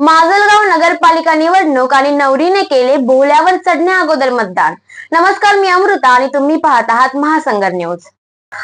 माजलगाव नगरपालिका निवडणूक आणि नवरीने केले बोल्यावर चढण्या अगोदर मतदान. नमस्कार मी अमृता आणि तुम्ही पाहत आहात महासंगर न्यूज.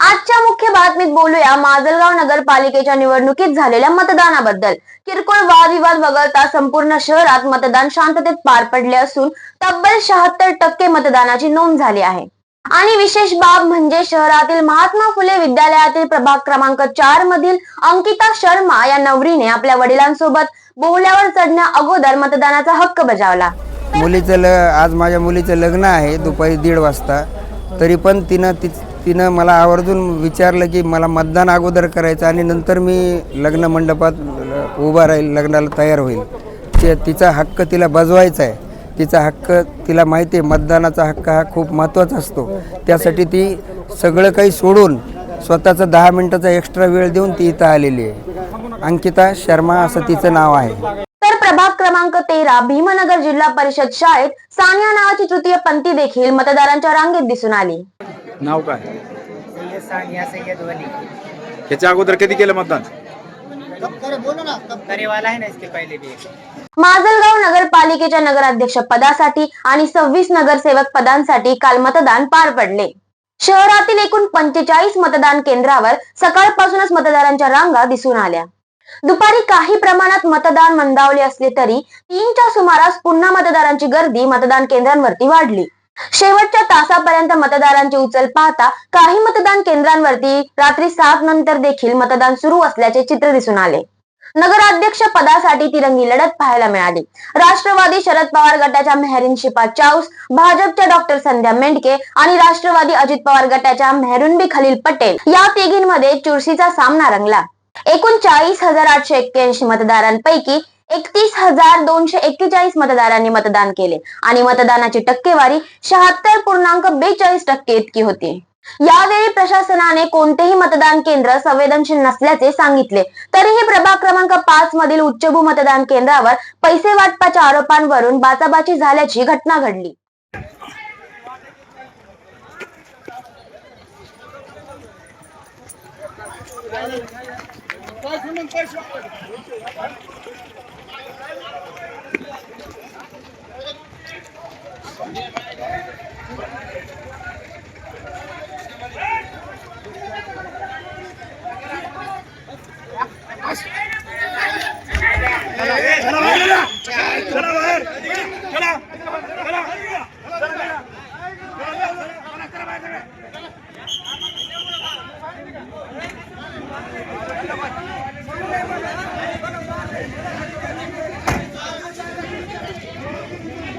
आजच्या मुख्य बातमीत बोलूया. माजलगाव नगरपालिकेच्या निवडणुकीत झालेल्या मतदानाबद्दल. किरकोळ वादविवाद वगळता संपूर्ण शहरात मतदान शांततेत पार पडले असून तब्बल शहात्तर टक्के मतदानाची नोंद झाली आहे. आणि विशेष बाब म्हणजे शहरातील महात्मा फुले विद्यालयातील प्रभाग क्रमांक चार मधील अंकिता शर्मा या नवरीने आपल्या वडिलांसोबत बोहल्यावर चढण्या अगोदर मतदानाचा हक्क बजावला. मुलीचं ल आज माझ्या मुलीचं लग्न आहे दुपारी दीड वाजता. तरी पण तिनं ति तिनं मला आवर्जून विचारलं की मला मतदान अगोदर करायचं आणि नंतर मी लग्न मंडपात उभा राहील लग्नाला तयार होईल. ते तिचा हक्क तिला बजवायचा आहे. तिचा हक्क तिला माहिती आहे मतदानाचा हक्क हा खूप महत्त्वाचा असतो. त्यासाठी ती सगळं काही सोडून स्वतःचा दहा मिनटाचा एक्स्ट्रा वेळ देऊन ती इथं आलेली आहे. अंकिता शर्मा असं तिचं नाव आहे. तर प्रभाग क्रमांक तेरा भीमनगर जिल्हा परिषद शाळेत सानिया नावाची तृतीय पंथी देखील मतदारांच्या रांगेत दिसून आली. नाव काय? सय्यद सानिया सय्यद वली. ह्याच्या अगोदर कधी केलं मतदान? करेवाला है ना इसके पहले भी माजलगाव नगरपालिकेच्या नगराध्यक्ष पदासाठी आणि सव्वीस नगरसेवक पदांसाठी काल मतदान पार पडले. शहरातील एकूण पंचेचाळीस मतदान केंद्रावर सकाळपासूनच मतदारांच्या रांगा दिसून आल्या. दुपारी काही प्रमाणात मतदान मंदावले असले तरी तीनच्या सुमारास पुन्हा मतदारांची गर्दी मतदान केंद्रांवरती वाढली. शेवटच्या तासापर्यंत मतदारांची उचल पाहता काही मतदान केंद्रांवरती रात्री सात नंतर देखील मतदान सुरू असल्याचे चित्र दिसून आले. नगराध्यक्ष पदासाठी तिरंगी लढत पाहायला मिळाली. राष्ट्रवादी शरद पवार गटाच्या मेहरीन शिपा चाऊस भाजपच्या डॉक्टर संध्या मेंढके आणि राष्ट्रवादी अजित पवार गटाच्या मेहरुनबी खलील पटेल या तिघींमध्ये चुरशीचा सामना रंगला. एकूण चाळीस हजार आठशे एक्क्याऐंशी मतदारांपैकी एकतीस हजार दोनशे एक्केचाळीस मतदारांनी मतदान केले आणि मतदानाची टक्केवारी शहात्तर पूर्णांक बेचाळीस टक्के इतकी होती. यावेळी प्रशासनाने कोणतेही मतदान केंद्र संवेदनशील नसल्याचे सांगितले. तरीही प्रभाग क्रमांक पाच मधील उच्चभू मतदान केंद्रावर पैसे वाटपाच्या आरोपांवरून बाचाबाची झाल्याची घटना घडली.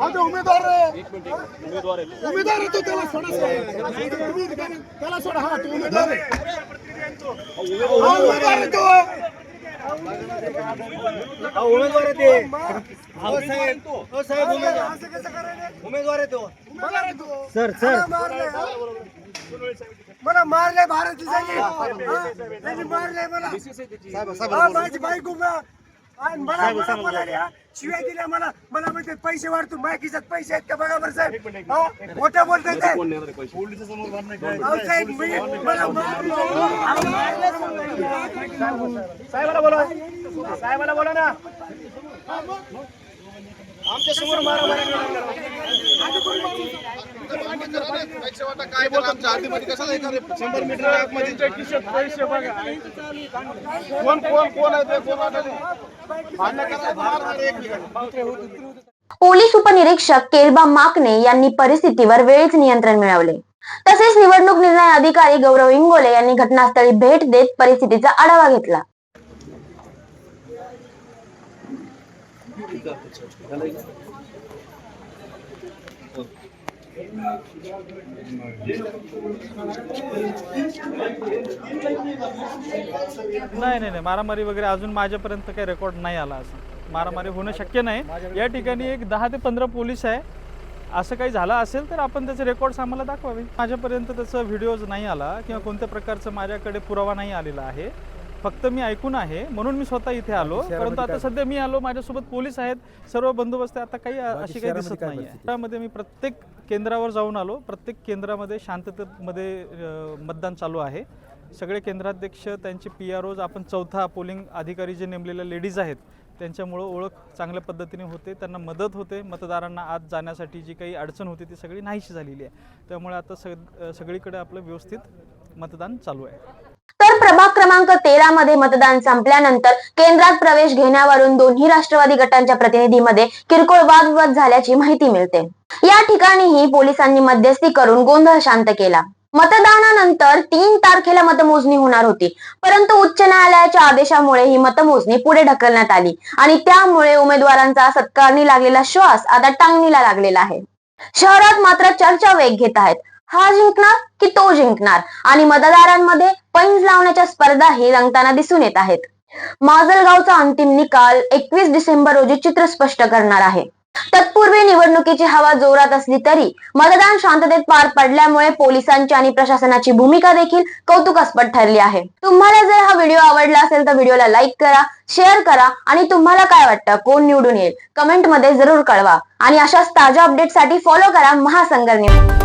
आता उमेदवार उमेदवार आहे तो त्याला हा तो तो ते तो तो सर सर मला मारलंय मला भारत मारलंय मला हा, आणि मला मला बोलायला हा, शिव्या दिल्या मला मला म्हणते पैसे वाढतो माझ्या खिशात पैसे आहेत का बघा बरं साहेब हा, मोठ्या बोलतोय ते अहो, साहेब मी मला साहेबाला बोला साहेबाला बोला ना आमच्यासमोर मारा शंभर मीटर आतमध्ये पैसे बघा. कोण कोण कोण आहे ते? कोण आहे ते? भांडणं करायचं, मारणार एकमेकांना. पोलीस उपनिरीक्षक केलबा माकने यांनी परिस्थितीवर वेळीच नियंत्रण मिळवले. तसेच निवडणूक निर्णय अधिकारी गौरव इंगोले यांनी घटनास्थळी भेट देत परिस्थितीचा आढावा घेतला. नाही नाही नाही. मारामारी वगैरे अजून माझ्यापर्यंत काही रेकॉर्ड नाही आला असं. मारामारी होणं शक्य नाही. या ठिकाणी एक दहा ते पंधरा पोलीस आहे. असं काही झालं असेल तर आपण त्याचे रेकॉर्ड्स आम्हाला दाखवावे. माझ्यापर्यंत त्याचा व्हिडिओज नाही आला किंवा कोणत्या प्रकारचं माझ्याकडे पुरावा नाही आलेला आहे. फक्त मी ऐकून आहे म्हणून मी स्वतः इथे आलो. परंतु आता सध्या मी आलो माझ्यासोबत पोलीस आहेत सर्व बंदोबस्त आता काही अशी काही दिसत नाही आहे त्यामध्ये मी प्रत्येक केंद्रावर जाऊन आलो. प्रत्येक केंद्रामध्ये शांततेमध्ये मतदान चालू आहे. सगळे केंद्राध्यक्ष त्यांचे पी आर ओज आपण चौथा पोलिंग अधिकारी जे नेमलेल्या लेडीज आहेत त्यांच्यामुळं ओळख चांगल्या पद्धतीने होते. त्यांना मदत होते. मतदारांना आत जाण्यासाठी जी काही अडचण होती ती सगळी नाहीशी झालेली आहे. त्यामुळे आता सग सगळीकडे आपलं व्यवस्थित मतदान चालू आहे. प्रभाग क्रमांक तेरा मध्ये मतदान संपल्यानंतर केंद्रात प्रवेश घेण्यावरून दोन्ही राष्ट्रवादी गटांच्या प्रतिनिधीमध्ये किरकोळ वादविवाद झाल्याची माहिती मिळते. या ठिकाणीही पोलिसांनी मध्यस्थी करून गोंधळ शांत केला. मतदानानंतर तीन तारखेला मतमोजणी होणार होती. परंतु उच्च न्यायालयाच्या आदेशामुळे ही मतमोजणी पुढे ढकलण्यात आली आणि त्यामुळे उमेदवारांचा सत्कारणी लागलेला श्वास आता टांगणीला लागलेला आहे. शहरात मात्र चर्चा वेग घेत आहेत. हा जिंकणार की तो जिंकणार? आणि मतदारांमध्ये पैंज लावण्याच्या स्पर्धाही रंगताना दिसून येत आहेत. माजलगावचा अंतिम निकाल एकवीस डिसेंबर रोजी चित्र स्पष्ट करणार आहे. तत्पूर्वी निवडणुकीची हवा जोरात असली तरी मतदान शांततेत पार पडल्यामुळे पोलिसांची आणि प्रशासनाची भूमिका देखील कौतुकास्पद ठरली आहे. तुम्हाला जर हा व्हिडिओ आवडला असेल तर व्हिडिओला लाईक करा शेअर करा आणि तुम्हाला काय वाटतं कोण निवडून येईल? कमेंटमध्ये जरूर कळवा. आणि अशाच ताज्या अपडेटसाठी फॉलो करा महासंगर न्यूज